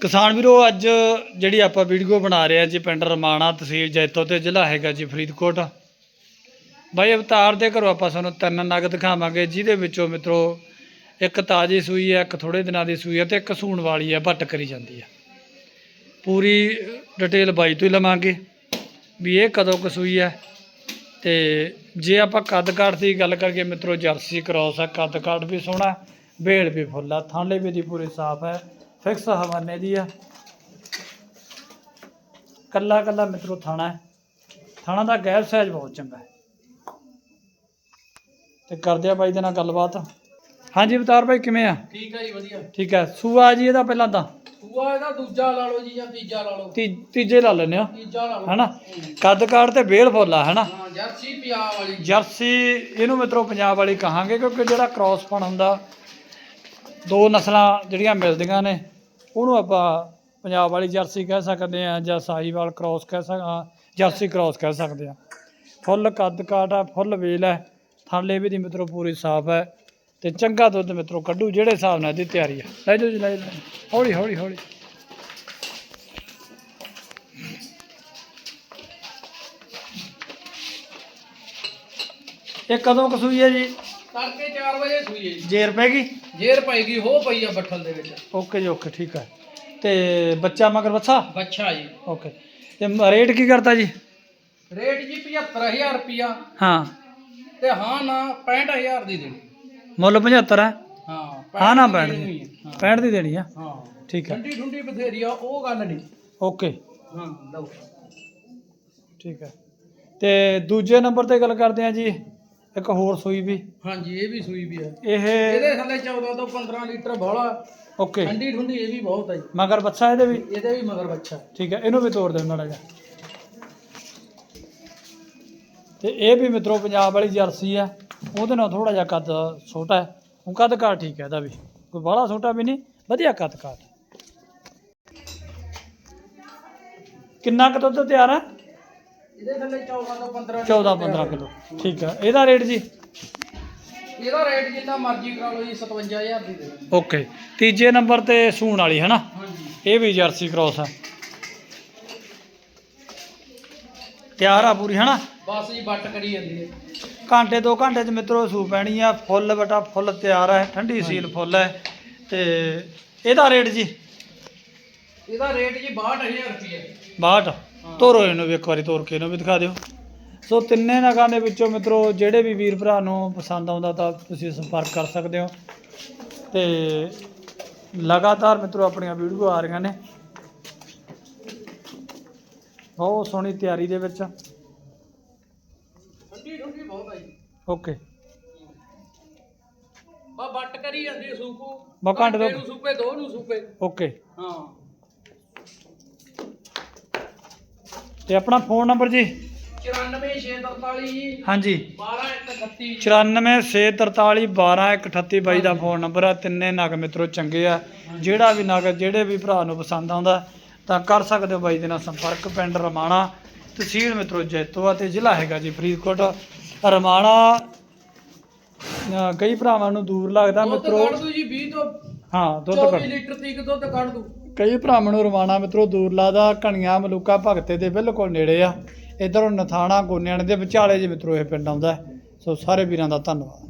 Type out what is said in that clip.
ਕਿਸਾਨ ਵੀਰੋ, ਅੱਜ ਜਿਹੜੀ ਆਪਾਂ ਵੀਡੀਓ ਬਣਾ ਰਹੇ ਆ ਜੀ, ਪਿੰਡ ਰਮਾਣਾ ਤਹਿਸੀਲ ਜੈਤੋ ਤੇ ਜ਼ਿਲ੍ਹਾ ਹੈਗਾ ਜੀ ਫਰੀਦਕੋਟ। ਬਾਈ ਅਵਤਾਰ ਦੇ ਘਰੋਂ ਆਪਾਂ ਤੁਹਾਨੂੰ ਤਿੰਨ ਨਗ ਦਿਖਾਵਾਂਗੇ, ਜਿਹਦੇ ਵਿੱਚੋਂ ਮਿੱਤਰੋ ਇੱਕ ਤਾਜੀ ਸੂਈ ਹੈ, ਇੱਕ ਥੋੜੇ ਦਿਨਾਂ ਦੀ ਸੂਈ ਹੈ ਤੇ ਇੱਕ ਸੂਣ ਵਾਲੀ ਹੈ ਵੱਟ ਕਰੀ ਜਾਂਦੀ ਹੈ। ਪੂਰੀ ਡਿਟੇਲ ਬਾਈ ਤੋਂ ਹੀ ਲਵਾਂਗੇ ਵੀ ਇਹ ਕਦੋਂ ਕੁ ਸੂਈ ਹੈ। ਤੇ ਜੇ ਆਪਾਂ ਕੱਦ ਕਾਠ ਦੀ ਗੱਲ ਕਰੀਏ ਮਿੱਤਰੋ, ਜਰਸੀ ਕ੍ਰੋਸ ਹੈ, ਕੱਦ ਕਾਠ ਵੀ ਸੋਹਣਾ, ਵੇਲ ਵੀ ਫੁੱਲ ਆ ਥਾਂਲੇ ਵੀ ਦੀ ਪੂਰੀ ਸਾਫ਼ ਹੈ। ਫਿਕਸ ਹਵਾਨੇ ਦੀ ਆ। ਕੱਲਾ ਕੱਲਾ ਮਿੱਤਰੋ ਥਾਣਾ ਹੈ। ਥਾਣਾ ਦਾ ਗੈਪ ਸਾਈਜ਼ ਬਹੁਤ ਚੰਗਾ ਹੈ। ਤੇ ਕਰਦੇ ਆ ਬਾਈ ਦੇ ਨਾਲ ਗੱਲਬਾਤ। ਹਾਂਜੀ ਅਵਤਾਰ ਬਾਈ ਕਿਵੇਂ ਆ? ਠੀਕ ਹੈ ਜੀ ਵਧੀਆ। ਠੀਕ ਹੈ। ਸੂਆ ਜੀ ਇਹਦਾ ਪਹਿਲਾਂ ਤਾਂ? ਸੂਆ ਇਹਦਾ ਦੂਜਾ ਲਾ ਲਓ ਜੀ ਜਾਂ ਤੀਜਾ ਲਾ ਲਓ। ਤੀ- ਤੀਜੇ ਲਾ ਲੈਨੇ ਆ ਤੀਜਾ ਲਾ ਲਓ। ਹਨਾ? ਕੱਦ ਕਾਠ ਤੇ ਵੇਲ ਫੁੱਲ ਹਨਾ? ਹਾਂ ਜਰਸੀ ਪੰਜਾਬ ਵਾਲੀ। ਜਰਸੀ ਇਹਨੂੰ ਮਿੱਤਰੋ ਪੰਜਾਬ ਵਾਲੀ ਕਹਾਂਗੇ ਕਿਉਂਕਿ ਜਿਹੜਾ ਕ੍ਰਾਸ ਪਣ ਹੁੰਦਾ ਦੋ ਨਸਲਾਂ ਜਿਹੜੀਆਂ ਮਿਲਦੀਆਂ ਨੇ, ਉਹਨੂੰ ਆਪਾਂ ਪੰਜਾਬ ਵਾਲੀ ਜਰਸੀ ਕਹਿ ਸਕਦੇ ਆ ਜਾਂ ਸਾਹੀਵਾਲ ਕ੍ਰਾਸ ਕਹਿ ਸਕਦੇ ਜਰਸੀ ਕ੍ਰਾਸ ਕਹਿ ਸਕਦੇ ਆ ਫੁੱਲ ਕੱਦ ਕਾਟ ਆ, ਫੁੱਲ ਵੇਲ ਹੈ, ਥਾਲੇ ਵੀ ਦੀ ਮਿੱਤਰੋ ਪੂਰੀ ਸਾਫ਼ ਹੈ ਤੇ ਚੰਗਾ ਦੁੱਧ ਮਿੱਤਰੋ ਕੱਢੂ ਜਿਹੜੇ ਹਿਸਾਬ ਨਾਲ ਇਹਦੀ ਤਿਆਰੀ ਆ। ਲੈ ਜਾਓ ਜੀ ਲੈ ਜਾਓ। ਹੌਲੀ ਹੌਲੀ ਹੌਲੀ। ਇਹ ਕਦੋਂ ਕਸੂਈ ਹੈ ਜੀ? ਤੜਕੇ 4 ਵਜੇ ਸੂਈ ਹੈ ਜੀ। ਜੇਰ ਪੈ ਗਈ? ਜੇਰ ਪਏਗੀ ਹੋ ਪਈ ਆ ਬੱਠਲ ਦੇ ਵਿੱਚ। ਓਕੇ ਜੀ ਓਕੇ ਠੀਕ ਹੈ ਤੇ ਬੱਚਾ ਮਗਰ ਬੱਚਾ? ਬੱਚਾ ਜੀ। ਓਕੇ। ਤੇ ਮ- ਰੇਟ ਕੀ ਕਰਤਾ ਜੀ? ਰੇਟ ਜੀ 75000 ਰੁਪਿਆ ਹਾਂ। ਤੇ ਹਾਂ ਨਾ 65000 ਦੀ ਦੇਣੀ। ਮੁੱਲ 75 ਹੈ ਹਾਂ ਹਾਂ ਨਾ 65 ਬੈਠ ਦੀ ਦੇਣੀ ਹੈ। 65 ਦੀ ਦੇਣੀ ਆ? ਹਾਂ। ਠੀਕ ਹੈ ਠੰਡੀ ਠੰਡੀ ਬਥੇਰੀ ਆ ਉਹ ਗੱਲ ਨਹੀਂ। ਓਕੇ। ਹਾਂ ਲਓ। ਠੀਕ ਹੈ ਤੇ ਦੂਜੇ ਨੰਬਰ ਤੇ ਗੱਲ ਕਰਦੇ ਆ ਜੀ। ਇੱਕ ਹੋਰ ਸੂਈ ਵੀ। ਹਾਂਜੀ ਇਹ ਵੀ ਸੂਈ ਵੀ ਆ। ਇਹ ਇਹਦੇ ਥੱਲੇ 14 ਤੋਂ 15 ਲੀਟਰ ਬੋਲਾ। ਓਕੇ। ਠੰਡੀ ਠੰਡੀ ਇਹ ਵੀ ਬਹੁਤ ਹੈ ਜੀ। ਮਗਰ ਬੱਚਾ ਇਹਦੇ ਵੀ? ਇਹਦੇ ਵੀ ਮਗਰ ਬੱਚਾ ਠੀਕ ਹੈ ਇਹਨੂੰ ਵੀ ਤੋੜ ਦੇ ਮਾੜਾ ਜਿਹਾ ਤੇ ਇਹ ਵੀ ਮਿੱਤਰੋ ਪੰਜਾਬ ਵਾਲੀ ਜਰਸੀ ਆ। ਉਹਦੇ ਨਾਲ ਥੋੜਾ ਜਿਹਾ ਕੱਦ ਛੋਟਾ ਹੈ। ਉਹ ਕੱਦ ਕਾਠ ਠੀਕ ਹੈ ਇਹਦਾ ਵੀ। ਕੋਈ ਬਾਹਲਾ ਛੋਟਾ ਵੀ ਨਹੀਂ ਵਧੀਆ ਕੱਦ ਕਾਠ। ਕਿੰਨਾ ਕੁ ਦੁੱਧ ਤਿਆਰ ਹੈ ਇਹਦੇ ਥੱਲੇ 14 ਤੋਂ 15 14 15 ਕਿਲੋ। ਠੀਕ ਹੈ ਇਹਦਾ ਰੇਟ ਜੀ? ਇਹਦਾ ਰੇਟ ਜਿੰਨਾ ਮਰਜ਼ੀ ਕਰਾ ਲਓ ਜੀ 57000 ਦੀ ਦੇ। ਓਕੇ। ਤੀਜੇ ਨੰਬਰ ਤੇ ਸੂਣ ਵਾਲੀ ਹੈ ਨਾ ਹਾਂਜੀ। ਇਹ ਵੀ ਜਰਸੀ ਕ੍ਰੋਸ ਆ। ਤਿਆਰ ਆ ਪੂਰੀ ਹੈ ਨਾ ਬਸ ਜੀ ਬੱਟ ਕਰੀ ਜਾਂਦੀ ਹੈ। ਘੰਟੇ ਦੋ ਘੰਟੇ ਚ ਮਿੱਤਰੋ ਸੂ ਪੈਣੀ ਆ। ਫੁੱਲ ਬਟਾ ਫੁੱਲ ਤਿਆਰ ਹੈ ਠੰਡੀ ਸੀਲ ਫੁੱਲ ਹੈ ਤੇ ਇਹਦਾ ਰੇਟ ਜੀ? ਇਹਦਾ ਰੇਟ ਜੀ 62000 ਰੁਪਏ 62 ਤੋਰੋ ਇਹਨੂੰ ਵੀ ਇੱਕ ਵਾਰੀ ਤੋਰ ਕੇ ਇਹਨੂੰ ਵੀ ਦਿਖਾ ਦਿਓ। ਸੋ ਤਿੰਨੇ ਨਗਾਂ ਦੇ ਵਿੱਚੋਂ ਮਿੱਤਰੋ ਜਿਹੜੇ ਵੀ ਵੀਰ ਭਰਾ ਨੂੰ ਪਸੰਦ ਆਉਂਦਾ ਤਾਂ ਤੁਸੀਂ ਸੰਪਰਕ ਕਰ ਸਕਦੇ ਹੋ। ਤੇ ਲਗਾਤਾਰ ਮਿੱਤਰੋ ਆਪਣੀਆਂ ਵੀਡੀਓ ਆ ਰਹੀਆਂ ਨੇ। ਬਹੁਤ ਸੋਹਣੀ ਤਿਆਰੀ ਦੇ ਵਿੱਚ। ਠੰਡੀ ਠੰਡੀ ਬਹੁਤ ਜੀ। ਓਕੇ। ਬਾ ਬੱਟ ਕਰੀ ਜਾਂਦੀ ਸੂਪੂ ਬਾ ਘੰਟੇ ਸੂਪੇ ਦੋ ਨੂੰ ਸੂਪੇ। ਓਕੇ। ਹਾਂ। ਤੇ ਆਪਣਾ ਫੋਨ ਨੰਬਰ ਜੀ? 94643 ਜੀ ਹਾਂਜੀ। 12138 9463412138 ਬਾਈ ਦਾ ਫੋਨ ਨੰਬਰ ਆ। ਤਿੰਨੇ ਨਗ ਮਿੱਤਰੋ ਚੰਗੇ ਆ। ਜਿਹੜਾ ਵੀ ਨਗ ਜਿਹੜੇ ਵੀ ਭਰਾ ਨੂੰ ਪਸੰਦ ਆਉਂਦਾ ਤਾਂ ਕਰ ਸਕਦੇ ਹੋ ਬਾਈ ਦੇ ਨਾਲ ਸੰਪਰਕ। ਪਿੰਡ ਰਮਾਣਾ ਤਹਿਸੀਲ ਮਿੱਤਰੋ ਜੈਤੋ ਆ ਤੇ ਜ਼ਿਲ੍ਹਾ ਹੈਗਾ ਜੀ ਫਰੀਦਕੋਟ। ਰਮਾਣਾ ਕਈ ਭਰਾਵਾਂ ਨੂੰ ਦੂਰ ਲੱਗਦਾ ਦੁੱਧ ਮਿੱਤਰੋ। ਕੱਢ ਦੂ ਜੀ 20 ਤੋਂ ਹਾਂ ਦੁੱਧ 24 ਕੱਢ। ਲੀਟਰ ਤੀਕ ਦੁੱਧ ਕੱਢ ਦੂ। ਕਈ ਭਰਾਵਾਂ ਨੂੰ ਰਵਾਣਾ ਮਿੱਤਰੋ ਦੂਰ ਲੱਗਦਾ ਘਣੀਆਂ ਮਲੂਕਾ ਭਗਤੇ ਦੇ ਬਿਲਕੁਲ ਨੇੜੇ ਆ। ਇਧਰੋਂ ਨਥਾਣਾ ਗੋਨਿਆਣੇ ਦੇ ਵਿਚਾਲੇ ਜੇ ਮਿੱਤਰੋ, ਇਹ ਪਿੰਡ ਆਉਂਦਾ ਸੋ ਸਾਰੇ ਵੀਰਾਂ ਦਾ ਧੰਨਵਾਦ।